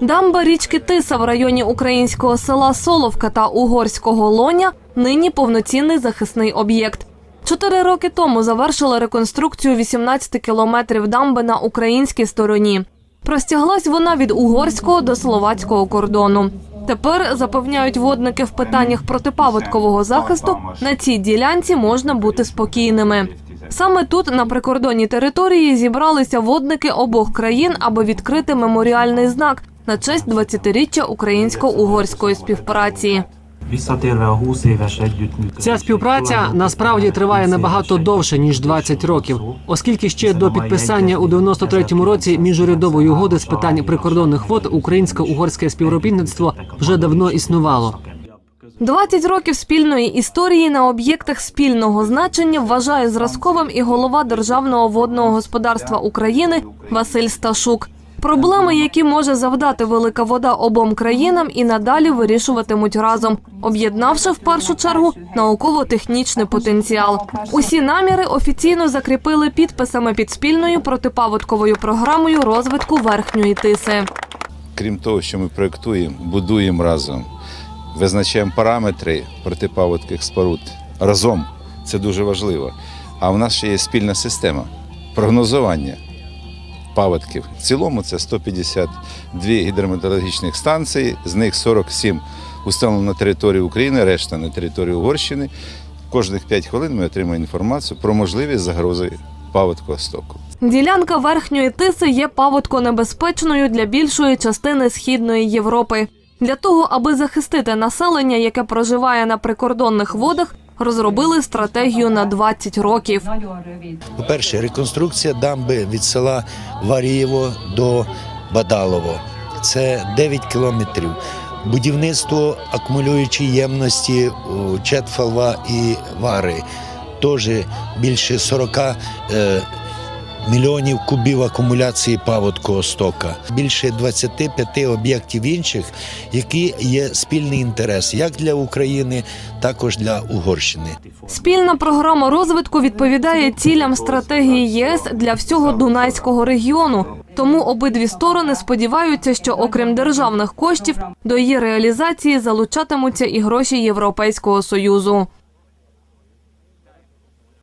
Дамба річки Тиса в районі українського села Соловка та угорського Лоня нині повноцінний захисний об'єкт. Чотири роки тому завершили реконструкцію 18 кілометрів дамби на українській стороні. Простяглась вона від угорського до словацького кордону. Тепер запевняють водники в питаннях протипаводкового захисту. На цій ділянці можна бути спокійними. Саме тут, на прикордонній території, зібралися водники обох країн, аби відкрити меморіальний знак на честь 20-річчя українсько-угорської співпраці. Visszatérve a 20. Ця співпраця насправді триває набагато довше ніж 20 років, оскільки ще до підписання у 93-му році міжурядової угоди з питань прикордонних вод українсько-угорське співробітництво вже давно існувало. 20 років спільної історії на об'єктах спільного значення вважає зразковим і голова Державного водного господарства України Василь Сташук. Проблеми, які може завдати велика вода обом країнам, і надалі вирішуватимуть разом, об'єднавши в першу чергу науково-технічний потенціал. Усі наміри офіційно закріпили підписами під спільною протипаводковою програмою розвитку верхньої тиси. Крім того, що ми проєктуємо, будуємо разом, визначаємо параметри протипаводкових споруд разом. Це дуже важливо. А в нас ще є спільна система прогнозування паводків. В цілому це 152 гідрометеорологічних станції, з них 47 установлено на території України, решта на території Угорщини. Кожних 5 хвилин ми отримуємо інформацію про можливість загрози паводкового стоку. Ділянка верхньої тиси є паводконебезпечною для більшої частини східної Європи. Для того, аби захистити населення, яке проживає на прикордонних водах, розробили стратегію на 20 років. По-перше, реконструкція дамби від села Варієво до Бадалово. Це 9 кілометрів. Будівництво акумулюючої ємності у Четфалва і Вари. Теж більше 40 е, мільйонів кубів акумуляції паводкового стока. Більше 25 об'єктів інших, які є спільний інтерес як для України, також для Угорщини. Спільна програма розвитку відповідає цілям стратегії ЄС для всього Дунайського регіону. Тому обидві сторони сподіваються, що окрім державних коштів до її реалізації залучатимуться і гроші Європейського союзу.